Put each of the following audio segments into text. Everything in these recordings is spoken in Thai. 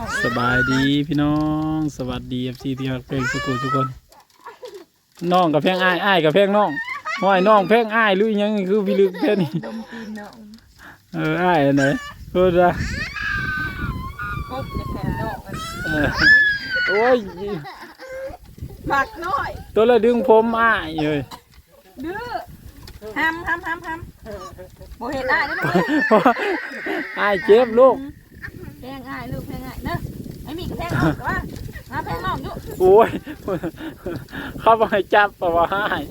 น้องสบายดีพี่น้อง สวัสดีเอฟซีที่รักเพลงทุกคนทุกคนน้องกับเพลงอ้ายอ้ายกับเพลงน้องห้อยน้องเพลงอ้ายหรืออิหยังคือพี่ลึกแค่นี้ดมตีนน้องเอออ้ายอันไหนเออจ้ะกบจะแผ่น้องกันเออโอ้ยปากน้อย ตัวละดึงผมอ้ายเลยดื้อห้ามห้ามห้ามห้ามบ่เห็นได้เด้อลูกอ้ายเจ็บลูก พงน้องแต่ว่ามาแพงน้องอยู่โอ้ยเข้าไปจับปะว่าอ้าย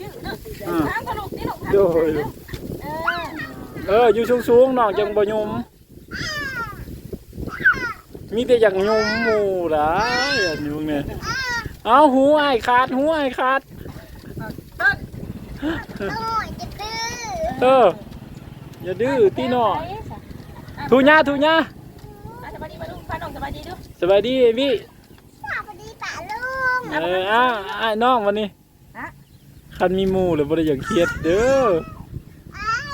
ดื้อเด้ออ่าห้ามกระดูกนี่ลูกห้ามโดยเด้อเออเอออยู่สูงๆน้องจังบ่ยุมมีแต่อย่างยุมหมู่ล่ะอย่างยุงเนี่ยเอาหูอ้ายขาดหูอ้ายขาดเต้นเอออย่าดื้อตีหน่อยทูญ่าทูญ่า อะสบายดีมาดูพาน้อง สบายดีดูสบายดีพี่สวัสดีป่าลุงเอออ้าอ้ายน้องวันนี้คันมีหมูหรือบ่ได้อย่างเครียดเด้อ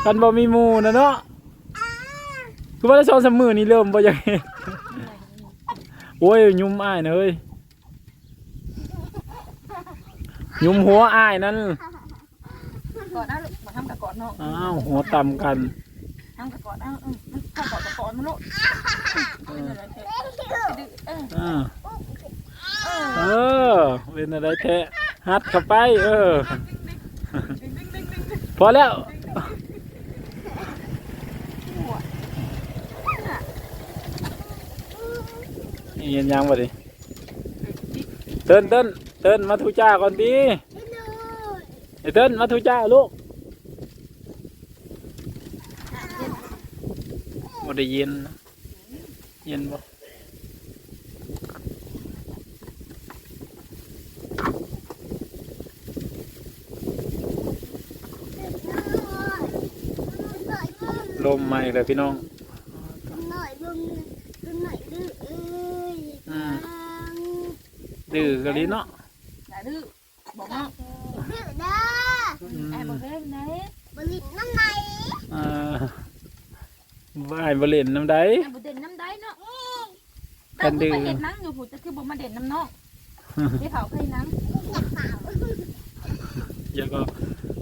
คันบ่มีหมูนะเนาะคือว่าได้สองสามมื้อนี้เริ่มบ่อยากเฮ็ดโอ้ยยุ่มอ้ายนะเฮ้ยยุ่มหัวอ้ายนั่นกอดนะลูกมาทำกับกอดน้องอ้าวหัวต่ำกันทำกับกอดนะเออมันเข้ากอกับกอดมันลูกเออเอออ่าเออเป็นอะไรแท้ฮัดเข้าไป เออ พอแล้วนี่เย็นยังบ่ดิเติ้นเติ้นเติ้นมาทูจ้าก่อนดีไอ้เติ้นมาทูจ้าลูก บ่ได้เย็นนะเย็นบ่ลมใหม่เลยพี่น้องหน่อยลุงหน่อยดื้อเอ้ยอืมดื้อกะลิเนาะ อย่าดื้อบอกน้อง ดื้อเด้อ อืม แอบบอกเล่นไหน บริษน้ำไหน อ่า ว่ายบเล่นน้ำใดแอบบอกเด่นน้ำได้เนาะกัแต่นคืดื้ออไปเห็นนังอยู่ผู้จะคือบอกมาเด่นน้ำน้องที่เผาเคยนังอยากเป่าเดี๋ยวก็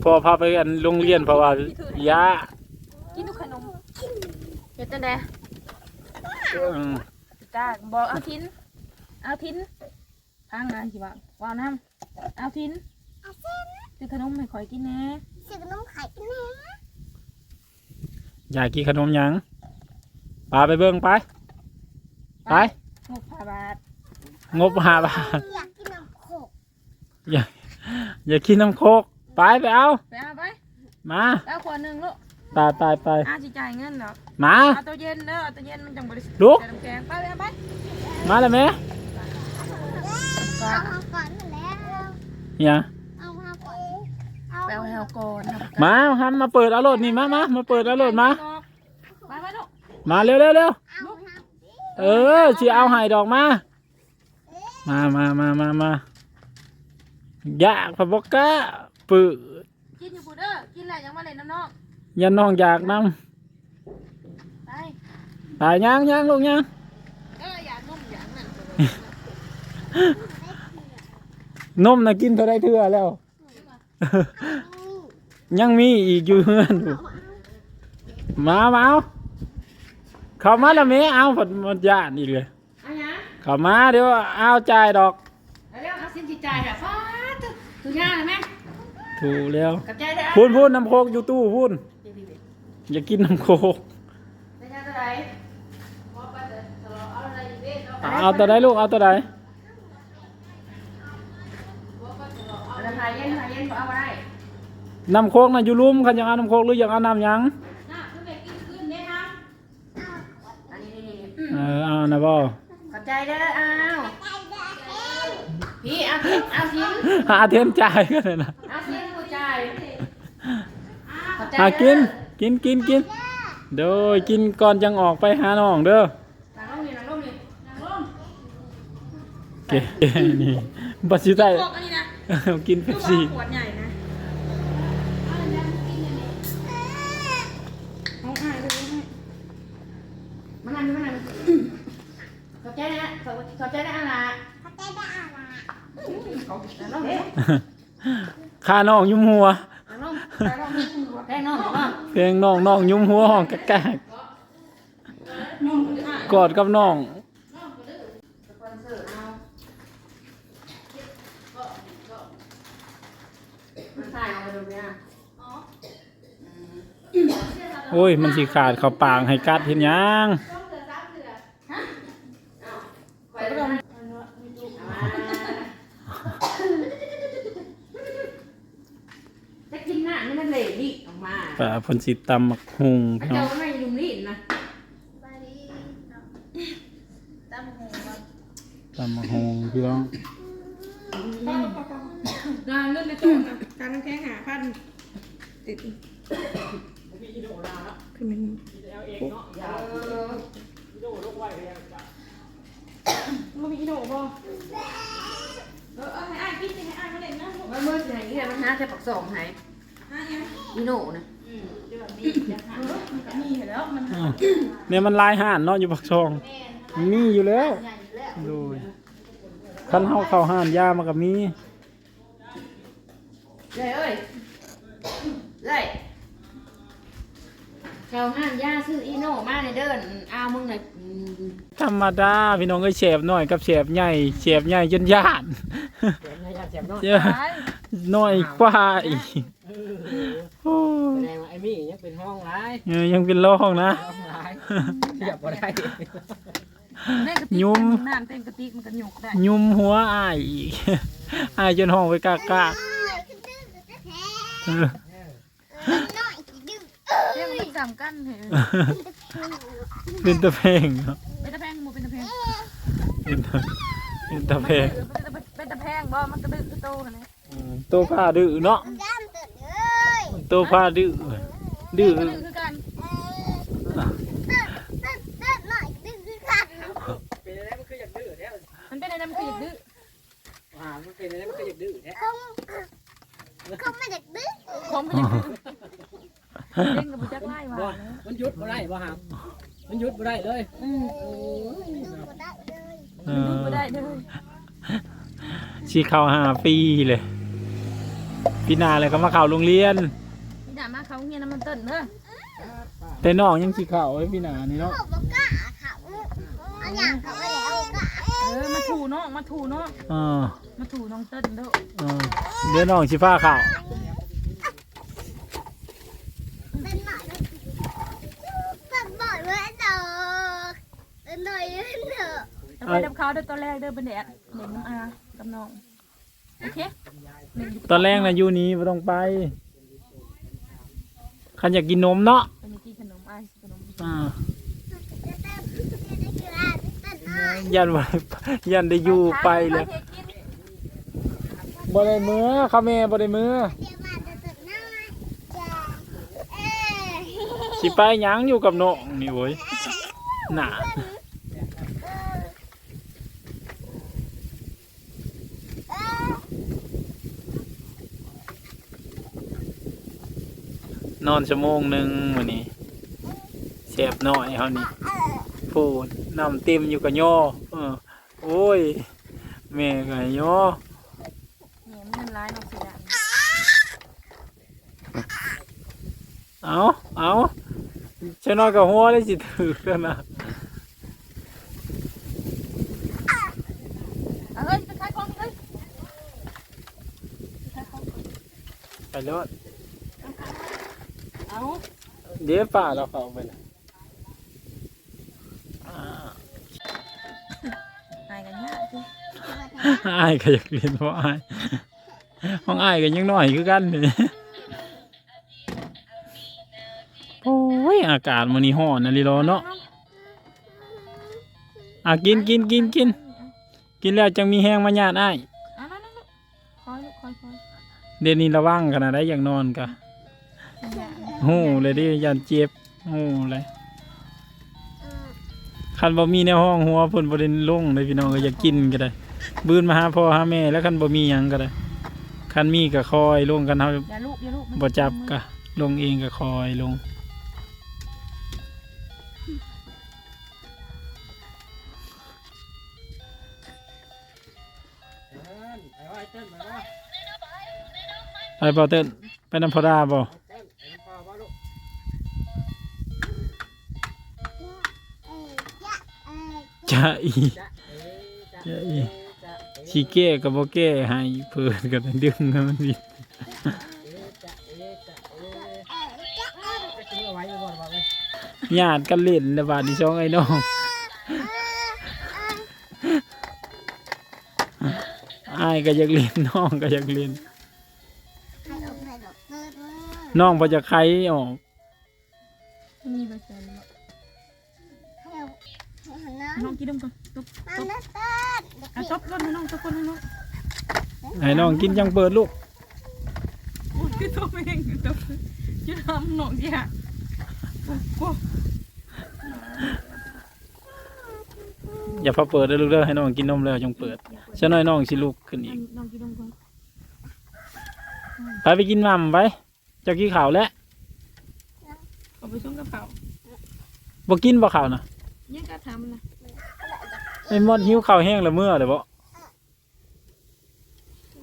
พอพาไปอันโรงเรียนเพราะว่ายากินทุกขนมเฮ็ดจังได๋อืมจ้าบอกเอาทิ้นเอาทิ้นพังนะสิว่าว่าน้ำเอาทิ้นอาเส้นซื้อขนมให้ข่อยกินแหน่ซื้อขนมไข่กันแน่ อยากกินขนมหยังปาไปเบิ่งไป ไปงบผ่าบาทงบห้าบาทอยากกินน้ำโขกอย่ากินน้ำโคกไปไปเอา ไปเอาไปมาเอาขวดหนึงลูกตายตายไปอาสิจ่ายเงินเนาะมา เอาตัวเย็นเด้อเอาตัวเย็นมันจังบริสุทธิ์ลุกใส่น้ำแกงไปไปเอาไปมาเลยไหมเอาเอาก่อนมาแล้วอย่าเอาเอาก่อนเอา ไปเอาให้เอาก่อนมาทำมาเปิดเอารถนี่มามามาเปิดเอารถมาไปไปลูกมาเร็วเร็วเร็วเอาเอาเออสิเอาไห้ดอกมา มามามามามาอยากพะบอกกะปืดกินอยู่กูเด้อกินอะไรยังมาเล่นน้ำน้องยันน้องอยากนไปำตายยังยังลูกยังเอออยากนุ่มอยากนั่นนมน่ะกินเท่าได้เทื่อแล้ว ยังมีอีกอยู่เฮือนอยู่มามาเอาเข้ามาแล้วแม่เอาผลมันยานอีกเลยอันนี้เข้ามาเดี๋ยวเอาจ่ายดอกเร็วเอาสินจิตใจค่ะฟ้าตุ๊ตุย่าเลยไหมถูกแล้วกับใจได้พูนพูนน้ำโคกอยู่ตู้พูนอย่ากินน้ำโคกได้ยาตัวไหนพอไปเดี๋ยวเราเอาอะไรอีกเด้เนาะเอาตัวใดลูกเอาตัวใด เอาถ่ายเย็นถ่ายเย็นเอาไว้ น้ำโคกน่ะอยู่ลุ่มคันอยากเอาน้ำโคกหรืออยากเอาน้ำหยังน่ะขึ้นไปกินขึ้นเนี่ยนะอันนี้นี่นี่เออเอานะบ่ขอบใจเด้ออ้าวพี่เอาทิ้งเอาทิ้งหาเทนจ่ายกันเลยนะเอาทิ้งกูใจขอบใจหาเด้กิอนกินกินกินโดยกินก่อนจังออกไปหาน้องเด้อนั่งลงนี่นั่งลงนี่นั่งลงเก๋นี่บัสซิได้พวกอันนี้นะ กินเป๊ปซี่ ขวดใหญ่นะห้องอ้ายดูให้มานั่งดูมานั่ง ใจนะเขาเขาใจนะอะไร เขาจะได้อะไร เขาน้องเด้ ค่าน้องยุ่มหัวน้องน้องแพงน้องน้องเพลงน้องน้องยุ่มหัวห้องแกกๆกอดกับน้องสปอนเซอร์เอามันถ่ายเอาไปดูเนี่ยโอ้ย มันสิขาดเข้าปางให้กัดเห็นยัง ไปดู จะกินหน้านี่มันเหลวดิออกมาป่าเพิ่นสิตำมักหุงพี่น้เจ้าองไม่ยุ่มลิ้นนะบาลีตั้มหูมาตำมักหุงพี่น้องงานเงินในตู้นะการน้ำแข็งหาพันติดคือมันมันมีอีโน่บ่ เออให้อ้ายกินสิให้อ้ายมาเล่นนะลูกมันมืดไหนแค่มันหาแค่ปักสองไหนอีโน่นะมีอยู่แล้วมันอ้าวเนี่ยมันลายห่านเนาะอยู่ปักช่องมันมีอยู่แล้วใหญ่อยู่แล้วโดยคันเฮาเข้าห่านยามากับมีเลยเอ้ยเลยเขาห้ามย่าซื้ออีโน่มาในเดินเอามึงหน่อย ธรรมดาพี่น้องก็แฉบน้อยกับแฉบใหญ่แฉบใหญ่จนย่านเจ็บเนาะเจ้าน้อยกว่าอีกโอ้แสยดงว่าไอ้มี่ยังเป็นห้องร้ายเออยังเป็นรองนะ ห้องร้ายเทียบบ่ได้แม่กระติกยุ่ม น้ำเต็มกระติกมันก็หยกได้ยุมหัวอ้ายอีกอ้ายจนห้องไปกากาเอ้ยขึ้นดื้อจะแท้เออน้อยกี่ดื้อเรื่องมันจำกันเหรอเป็นตะเพงเนาะ เป็นตะเป็นตะเพงเป็นตะแพงบ่ มันกระดึกกระโตกันเลยอืมตัวผ้าดื้อเนาะด้ามตื่นเอ้ยตัวผ้าดื้อดื้อกระดึกคือกันเออตื่นตื่นตื่นหน่อยดื้อคือกันเป็นอะไรมันคืออยากดื้อแท้มันเป็นอะไรมันคืออยากดื้ออ่ามันเป็นอะไรมันคืออยากดื้อแท้คงคงไม่เด็กดื้อผมเป็นอยากดื้อเล่นกับบุจักไล่มาบ่มันหยุดบ่ได้บ่หามมันหยุดบ่ได้เลย อืมดื้อบ่ได้ เลยเอดื้ออบ่ได้เลยชีเข้าห้าปีเลยปีหน้าเลยก็มาเข้าโรงเรียน พี่ด่ามาเขาเงียน้ำมันเต้นเด้อแต่น้องยังสิเข้าไว้ปีหน้านี่เนาะเขาบอกกล้าเขาเอาอย่างเขาไปแล้วกล้าเออมาถูน้องมาถูน้องเออมาถูน้องเต้นเด้อเออเดี๋ยวน้องสิฟ้าเข้า เป็นหน่อยเลยเป็นบ่อยเลยเด้อเป็นหน่อยเลยเด้อ จะ ไปดับเขาเด้อตอนแรกเด้อเป็นแดดเด็กน้ำอากับน้องโอเคหนึ่งอยู่ตอนแรกนะอยู่นี้ไม่ต้องไปคันอยากกินนมเนาะเป็นที่ขนมไอายขนมอ่าจะเต้นจะได้กีฬาจะเต้นหน่อยยันไว้ยันได้อยู่ไปเลยทกินบ่ได้มือเขาแม่บ่ได้มือเดี๋ยวมาจะเต้นหน่อยจ้าเอ้ยสิไปหยังอยู่กับน้องนี่โว้ยหนา นอนชั่วโมงหนึ่งวันนี้เสียบน้อยเฮานี่พูดน้ำเต็มอยู่กับย่อเออโอ้ยแม่ก็ให้ย่อเนี่ยมันร้ายน้องเสียเอาเอาชะน้อยกับหัวเลยสิถือกันนะเอาเฮ้ยไปขายของเฮ้ยไปรถเอา เดี๋ยวป่าเราเข้าไปเลยอ่าหายกันยากสิอ้ายก็อยากเรียนเพราะอ้ายห้องอ้ายก็ยังน้อยคือกันนี่โอ้ยอากาศมันนี่ฮ้อนนะลิโลเนาะอะกินกินกินกินกินแล้วจังมีแห้งมาญาติอ้ายเอานั่นนั่นคอยลูกคอยคอยเดี๋ยวนี้ระวังขนาดได้อย่างนอนกะ หูเลยดิยันเจ็บหูเลยคันบะมีในห้องหัวเพิ่นบ่ได้ลงเลยพี่น้องก็อยากกินก็ได้บืนมาหาพ่อหาแม่แล้วคันบ่มีหยังก็ได้คันมีก็คอยลงกันเฮาบ่จับก็ลงเองก็คอยลงไปพอเต้นไปน้ำพอดาบ่ จะอีจะอ๊ะจะจะเอ๊อีเอ๊ะสิแก้ก็บ่แก้ให้เพิ่นก็ดึงให้มันมีเอ๊ะจะเอ๊ะจะเอ๊ะเอ้ยยะเอ้ยจะกินเอาไว้ก่อนว่าเลยญาติกันเล่นแล้วบาดนี้ช่องไอ้น้องเอ้ยอ้ายก็อยากเล่นน้องก็อยากเล่นน้องบ่จะไขออกมีใบเสร็จแล้วให้ลงให้หั นหน้าน้องกินนมก่อนตุ๊บมันนะเติร์ดเด็กอะตบรถให้น้องตบคนให้น้องให้น้องกินจังเปิดลูกโอ้ยคือตบเองตบจะทำน้องยากโอ้โหอย่าพอเปิดเด้อลูกเด้อให้น้องกินนมแล้วจังเปิดซะหน่อยน้องสิลุกขึ้นอีกน้องกินนมก่อนไปไปกินหม่ำไปเจ้ากี้ข้าวแล้วเอาไปช่วงกระเป๋าบ่กินบ่ข้าวน่ะยังกระทำนะ ไอ้มดหิวข้าวแห้งแล้วเมื่อเด้อบ่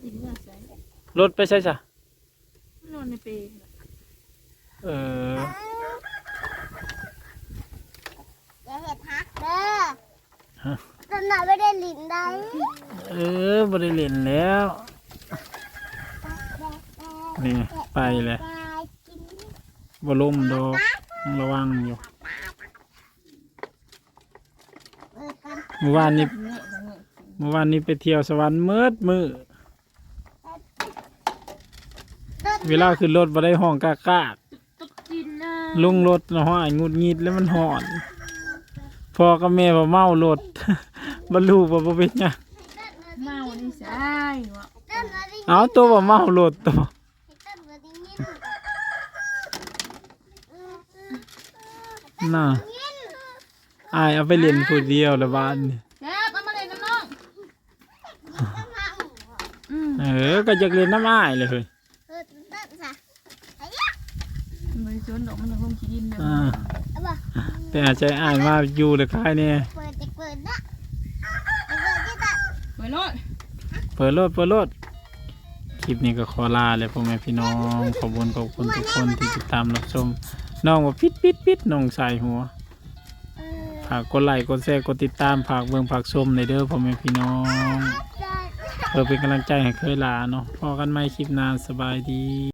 ยิงเมื่อใส่รถไปใช่ซะนอนในเปรย์เอออย่าเห็ดฮักเด้อตอนนั้นไม่ได้ลิ้นได้เออบ่ได้เล่นแล้ว นี่ไปเลยไปกินบ่ล้มดอกต้องระวังอยู่ เออกัน เมื่อวานนี้เงอะเงอะเมื่อวานนี้ไปเที่ยวสวรรค์เมิดมือเติร์ดเวลาขึ้นรถบ่ได้ห้องกากากตุ๊กกินนะลงรถแล้วห้อยงุดงิดแล้วมันหอนพ่อกับแม่บ่เมารถบ่รู้ว่าบ่เป็นหยังเมานี่ใช่วะเติร์ดมาได้ยินเอาตัวบ่เมารถตัวเติร์ดมาได้ยินน่ะ อายเอาไปเล่นผู้เดียวละบ้านนี่แซ่บเอามาเลยน้ำน้องอืมเออก็จะเล่นน้ำอ้ายเลยเฮ้ยเออเติร์ดจ้ะมือชนดอกมันจะลงขี้ดินเลยอ่าเอาบ่แต่อาจจะอายมาอยู่เลยคายแน่เปิดจะเปิดนะเปิดที่ตัดไปรถเปิดรถเปิดรถคลิปนี้ก็ขอลาเลยพ่อแม่พี่น้องขอบคุณขอบคุณทุกคนที่ติดตามรับชมน้องว่าปิดปิดปิดน้องใส่หัวเออ ฝากกดไลค์กดแชร์กดติดตามฝากเบิ่งฝากชมในเด้อพ่อแม่พี่น้องเพื่อเป็นกำลังใจให้เคยลาเนาะพอกันใหม่คลิปหน้าสบายดี